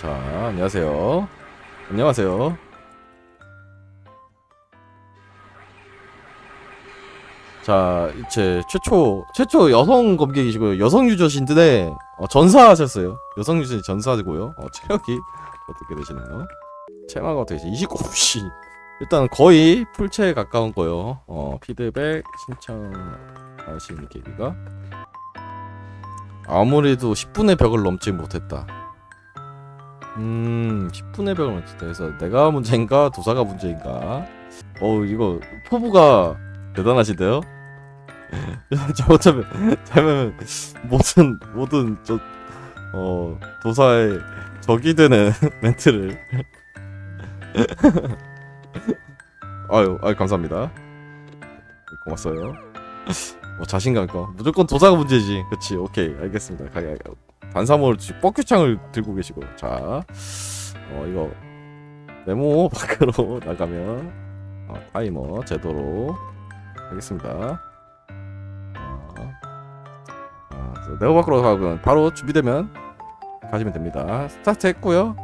자, 안녕하세요. 안녕하세요. 자, 제 최초 최초 여성 검객이시고요. 여성 유저신데 어, 전사하셨어요. 여성 유저신 전사고요. 어, 체력이 어떻게 되시나요? 체마가 어떻게 되시? 29시. 일단 거의 풀체에 가까운 거요. 어, 피드백 신청하신 계기가 아무래도 10분의 벽을 넘지 못했다. 음, 10분의 벽을 넘었다. 그래서 내가 문제인가 도사가 문제인가? 어, 이거 포부가 대단하시대요. 잘못하면 잘하면 모든 모든 저 어, 도사의 적이 되는 멘트를 아유, 아유 감사합니다. 고맙어요. 뭐 자신감 있고 무조건 도사가 문제지. 그렇지. 오케이. 알겠습니다. 가, 가, 가. 반사모를 뻑큐창을 들고 계시고. 자. 어, 이거 네모 밖으로 나가면 어, 타이머 제도로 하겠습니다. 어, 아, 저 네모 밖으로 가면 바로 준비되면 가시면 됩니다. 스타트 했고요.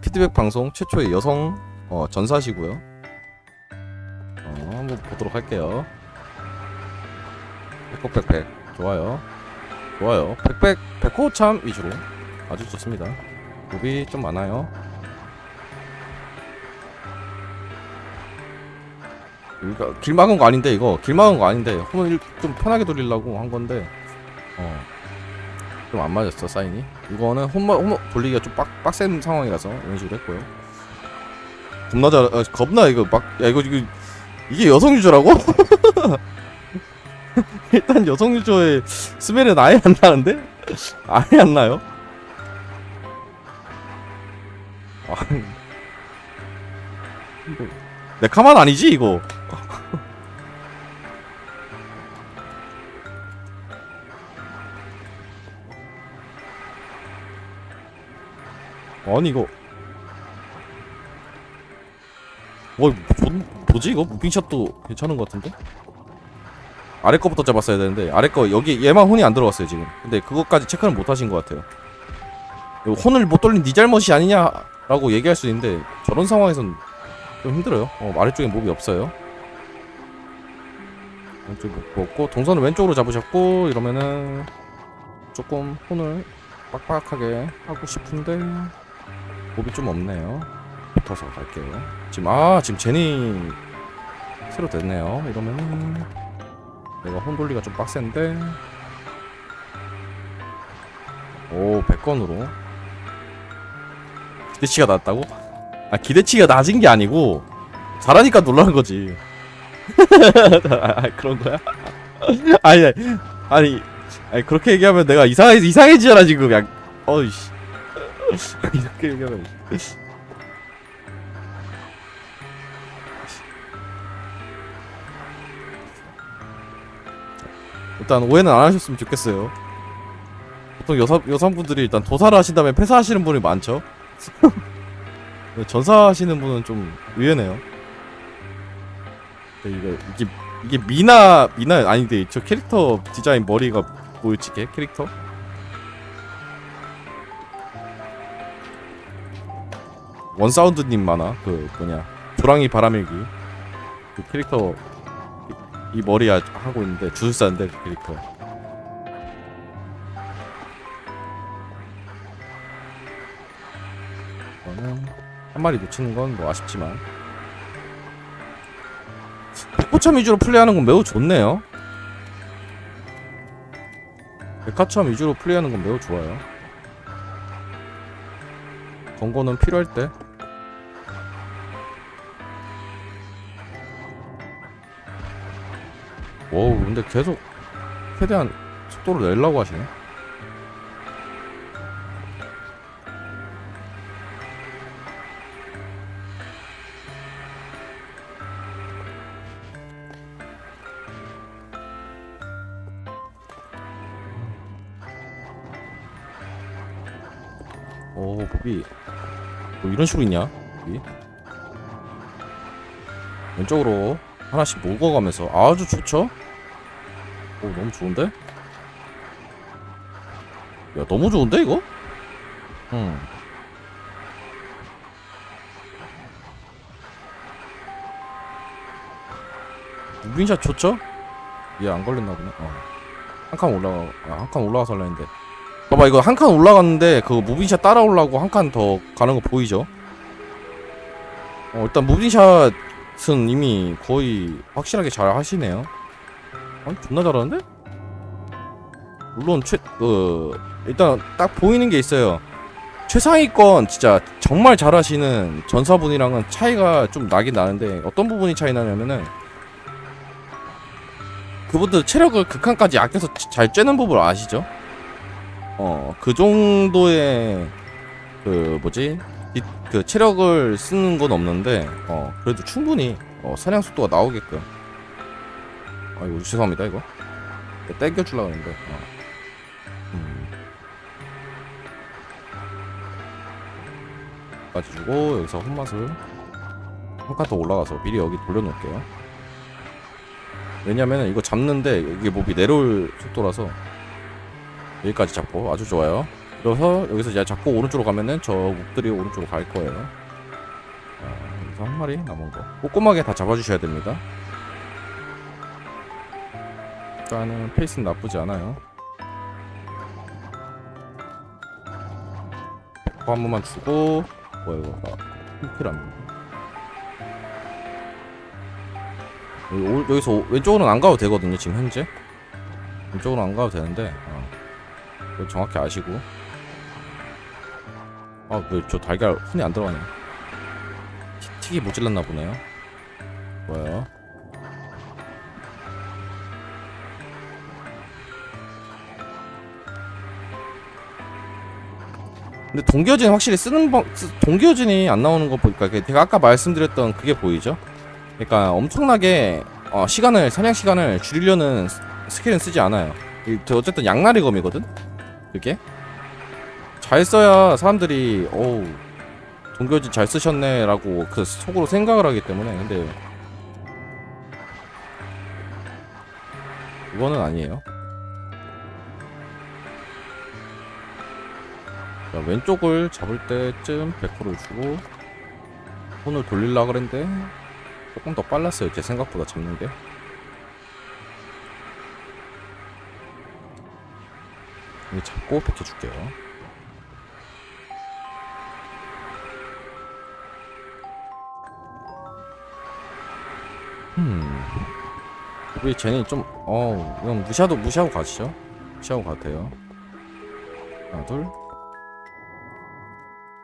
피드백 방송 최초의 여성 어, 전사시고요. 어, 한번 보도록 할게요. 백백백 좋아요. 좋아요. 백백 백호참 위주로 아주 좋습니다. 몹이 좀 많아요. 여기가 길 막은 거 아닌데 이거 길 막은 거 아닌데 홈을 좀 편하게 돌리려고 한 건데 어. 좀 안 맞았어 사인이 이거는 홈, 홈 돌리기가 좀 빡, 빡센 상황이라서 이런 식으로 했고요 겁나 잘 아, 겁나 이거 막 야 이거 이거 이게 여성 유저라고? 일단 여성 유저의 스멜은 아예 안 나는데? 아예 안 나요? 아, 내 카만 아니지 이거? 아니 이거 뭐 뭐, 뭐지 이거 무빙샷도 괜찮은 것 같은데 아래 거부터 잡았어야 되는데 아래 거 여기 얘만 혼이 안 들어갔어요 지금. 근데 그것까지 체크를 못 하신 것 같아요. 혼을 못 돌린 네 잘못이 아니냐라고 얘기할 수 있는데 저런 상황에선 좀 힘들어요. 어, 아래쪽에 몹이 없어요. 왼쪽 못 먹고 동선을 왼쪽으로 잡으셨고 이러면은 조금 혼을 빡빡하게 하고 싶은데 몹이 좀 없네요. 붙어서 갈게요. 지금 아 지금 제니 새로 됐네요. 이러면은 내가 혼돌리가 좀 빡센데. 오 100건으로. 기대치가 낮다고? 아 기대치가 낮은 게 아니고 잘하니까 놀라는 거지. 아 그런 거야? 아니 아니 아니 그렇게 얘기하면 내가 이상해 이상해지잖아 지금. 약 어이씨. 이렇게 얘기하면 일단 오해는 안 하셨으면 좋겠어요. 보통 여사 여성분들이 일단 도사를 하신 다음에 폐사하시는 분이 많죠. 전사하시는 분은 좀 의외네요. 근데 이거 이게 이게 미나 미나 아닌데 저 캐릭터 디자인 머리가 걔 캐릭터? 원사운드님 만화 그 뭐냐 조랑이 바람일기 그 캐릭터 이, 이 머리 하- 하고 있는데 주술사인데 그 캐릭터 이거는 한 마리 놓치는 건 뭐 아쉽지만. 백호참 위주로 플레이하는 건 매우 좋네요. 백화참 위주로 플레이하는 건 매우 좋아요. 권고는 필요할 때 오 근데 계속 최대한 속도를 내려고 하시네. 오 보비 뭐 이런 식으로 있냐? 보비 왼쪽으로 하나씩 먹어가면서 아주 좋죠 오 너무 좋은데? 야 너무 좋은데 이거? 응. 무빙샷 좋죠? 얘 안 걸렸나 보네. 어. 한 칸 올라가 아, 한칸 올라가서 할라는데 봐봐 이거 한 칸 올라갔는데 그 무빙샷 따라올라고 한 칸 더 가는 거 보이죠? 어, 일단 무빙샷은 이미 거의 확실하게 잘 하시네요. 아니, 존나 잘하는데? 물론, 최, 그, 일단 딱 보이는 게 있어요. 최상위권 진짜 정말 잘하시는 전사분이랑은 차이가 좀 나긴 나는데 어떤 부분이 차이 나냐면은 그분들 체력을 극한까지 아껴서 치- 잘 쬐는 법을 아시죠? 어 그 정도의 그 뭐지 이- 그 체력을 쓰는 건 없는데 어 그래도 충분히 어 사냥 속도가 나오게끔 아 이거 죄송합니다 이거. 땡겨 주려고 했는데. 어. 음. 까지 주고 여기서 헛맛을 한 칸 더 올라가서 미리 여기 돌려놓을게요. 왜냐면은 이거 잡는데 이게 몹이 내려올 속도라서 여기까지 잡고 아주 좋아요. 그래서 여기서 이제 잡고 오른쪽으로 가면은 저 몹들이 오른쪽으로 갈 거예요. 자, 여기서 한 마리 남은 거. 꼼꼼하게 다 잡아주셔야 됩니다 일단은 페이스는 나쁘지 않아요. 한 번만 주고 뭐야 이거. 아, 힐안 여기 오- 여기서 오- 왼쪽으로는 안 가도 되거든요 지금 현재. 왼쪽으로 안 가도 되는데 어. 정확히 아시고. 아왜 저 달걀 손이 안 티- 틱이 모질랐나 보네요. 뭐야 근데 동기어진 확실히 쓰는 방 쓰- 동기어진이 안 나오는 거 보니까 그 제가 아까 말씀드렸던 그게 보이죠? 그러니까 엄청나게 어, 시간을 사냥 시간을 줄이려는 스- 스킬은 쓰지 않아요. 어쨌든 양날의 검이거든. 그게 잘 써야 사람들이 어우 동기어진 잘 쓰셨네라고 그 속으로 생각을 하기 때문에 근데 이거는 아니에요. 왼쪽을 잡을 때쯤 100%를 주고 손을 돌리려 그랬는데 조금 더 빨랐어요 제 생각보다 잡는 게. 여기 잡고 100개 줄게요. 음 우리 쟤는 좀 어우 이건 무시하도 무시하고 가시죠. 무시하고 가도 돼요. 하나 둘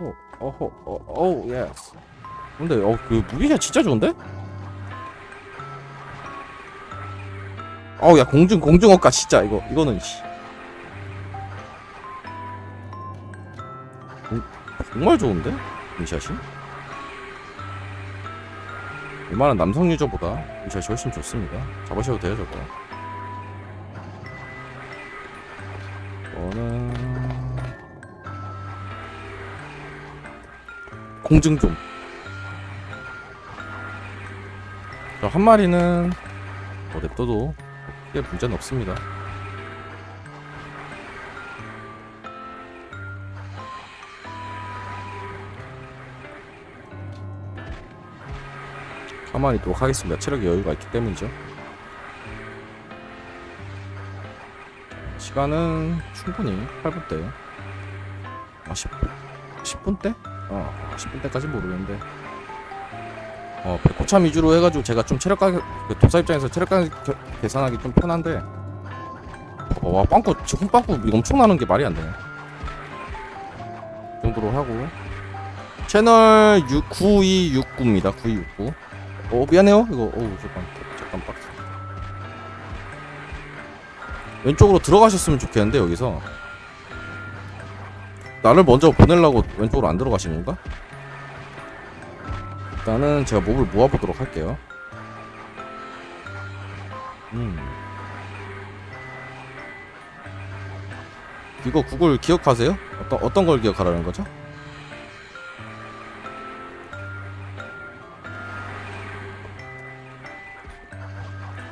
어, 어허, 어, 오, 예스. 근데 어, 그 무기가 진짜 좋은데? 어우, 야 공중 공중어가 진짜 이거 이거는 씨. 음, 정말 좋은데? 이 샷이? 웬만한 남성 유저보다 이 샷이 훨씬 좋습니다. 잡으셔도 돼요, 저거. 공증 좀. 저한 마리는 뭐 냅둬도 크게 문제는 없습니다. 가만히 있도록 하겠습니다. 체력에 여유가 있기 때문이죠. 시간은 충분히 8분 대. 아 10분? 10분 대? 어 10분 때까지 모르겠는데. 어 백호참 위주로 해가지고 제가 좀 체력 가격 그 독사 입장에서 체력 가격 겨- 계산하기 좀 편한데. 어, 와 빵꾸 지금 빵꾸 이거 엄청 나는 게 말이 안 되네. 이 정도로 하고. 채널 6, 9269입니다. 9269 어 미안해요. 이거 어우 잠깐 잠깐 빡 왼쪽으로 들어가셨으면 좋겠는데 여기서. 나를 먼저 보내려고 왼쪽으로 안 들어가시는 건가? 일단은 제가 몹을 모아보도록 할게요. 음. 이거 구글 기억하세요? 어떤 어떤 걸 기억하라는 거죠?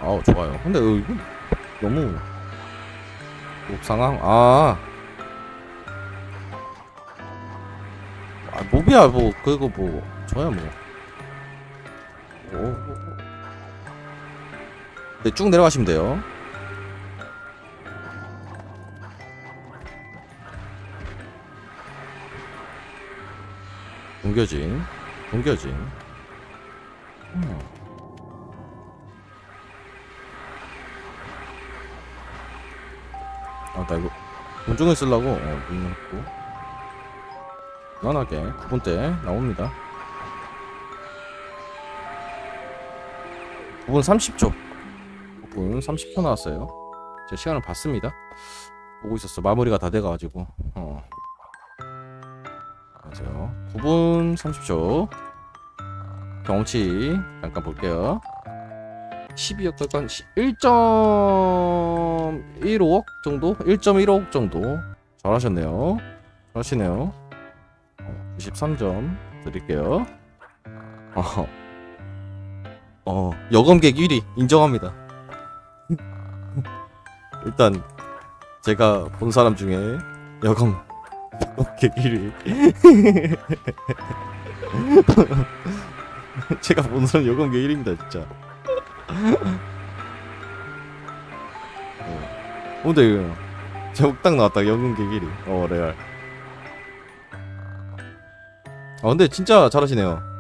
아우 좋아요. 근데 이거 너무 몹 상황 아 아, 몹이야 뭐 그거 뭐 저야 뭐. 네, 쭉 내려가시면 돼요. 동겨진, 동겨진. 음. 아, 나 이거 본종을 쓰려고 어, 눈 넣고 무난하게 9분 때 나옵니다. 9분 30초. 9분 30초 나왔어요. 제 시간을 봤습니다. 보고 있었어. 마무리가 다 돼가지고. 어. 맞아요. 9분 30초. 경치 잠깐 볼게요. 12억 1.15억 정도? 1.15억 정도. 잘하셨네요. 잘하시네요. 어, 93점 드릴게요. 어. 어, 여검객 1위 인정합니다. 일단 제가 본 사람 중에 여검 1위. 제가 본 사람 여검객 1위입니다, 진짜. 어. 근데 이거 제목 딱 나왔다. 여검객 1위. 어, 레알. 아 근데 진짜 잘하시네요.